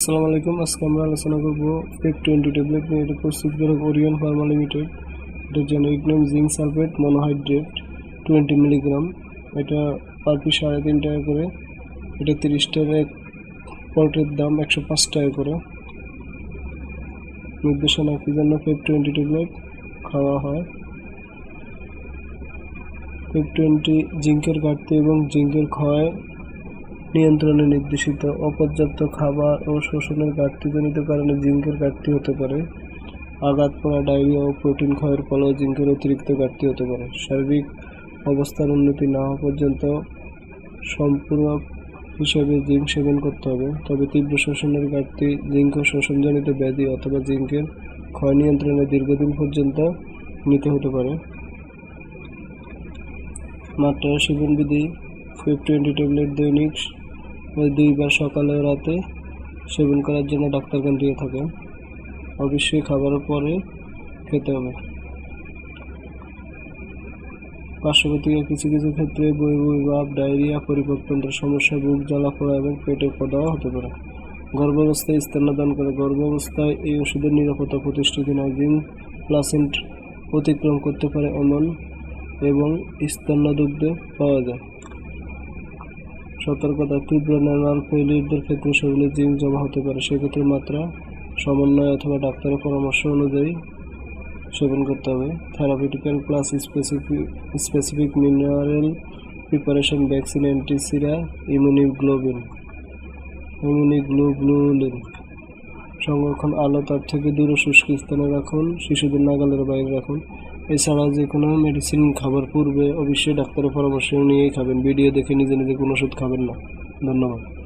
আসসালামু আলাইকুম, আজকে আমরা আলোচনা করব টোয়েন্টি ট্যাবলেট নিয়ে। এটা প্রস্তুত করে ওরিয়ন ফার্মা লিমিটেড এটার generic name zinc sulphate monohydrate twenty milligram এটা পার পিস সাড়ে তিন টাকা করে। এটা তিরিশ টাকা এক পটের দাম একশো পাঁচ টাকা করে। নির্দেশনা, কি জন্য পেপ টোয়েন্টি ট্যাবলেট খাওয়া হয়? পেপ টোয়েন্টি জিঙ্কের ঘাটতি এবং জিঙ্কের ক্ষয় নিয়ন্ত্রণে নির্দেশিত অপর্যাপ্ত খাবার ও শোষণের ঘাটতিজনিত কারণে জিঙ্কের ঘাটতি হতে পারে। আঘাত পড়া, ডায়রিয়া ও প্রোটিন ক্ষয়ের ফলেও জিঙ্কের অতিরিক্ত ঘাটতি হতে পারে। শারীরিক অবস্থার উন্নতি না হওয়া পর্যন্ত সম্পূরক হিসেবে জিঙ্ক সেবন করতে হবে। তবে তীব্র শোষণের ঘাটতি, জিঙ্ক শোষণজনিত ব্যাধি অথবা জিঙ্কের ক্ষয় নিয়ন্ত্রণে দীর্ঘদিন পর্যন্ত নিতে হতে পারে। মাত্রা সেবনবিধি ফিফ টোয়েন্টি ট্যাবলেট দৈনিক ওই দুইবার সকালে রাতে সেবন করার জন্য ডাক্তারগণ দিয়ে থাকেন অবশ্যই খাবারের পরে খেতে হবে। পার্শ্বপ্রতিক্রিয়া কিছু কিছু ক্ষেত্রে বই বই, ভাব, ডায়রিয়া পরিপক্তন্ত্র সমস্যা, বুক জ্বালা পোড়া এবং পেটে পদাও হতে পারে। গর্ভাবস্থায় স্তন্যদান করে। গর্ভাবস্থায় এই ওষুধের নিরাপত্তা প্রতিষ্ঠিত নয় জিন প্লাসেন্ট অতিক্রম করতে পারে এমন এবং স্তন্যদুগ্ধে পাওয়া যায়। সতর্কতা, তীব্র ন্যানাল ফেলিয়ারদের ক্ষেত্রে শরীরে জিঙ্ক জমা হতে পারে। সেক্ষেত্রে মাত্রা, সমন্বয় অথবা ডাক্তারের পরামর্শ অনুযায়ী সেবন করতে হবে। Therapeutical plus specific specific mineral preparation vaccine antisera immunoglobin immunoglobulin সংরক্ষণ, আলো তাপ থেকে দূরে শুষ্ক স্থানে রাখুন, শিশুদের নাগালের বাইরে রাখুন। এছাড়া যে কোনো মেডিসিন খাবার পূর্বে অবশ্যই ডাক্তারের পরামর্শ নিয়েই খাবেন। ভিডিও দেখে নিজে নিজে কোনো ওষুধ খাবেন না। ধন্যবাদ।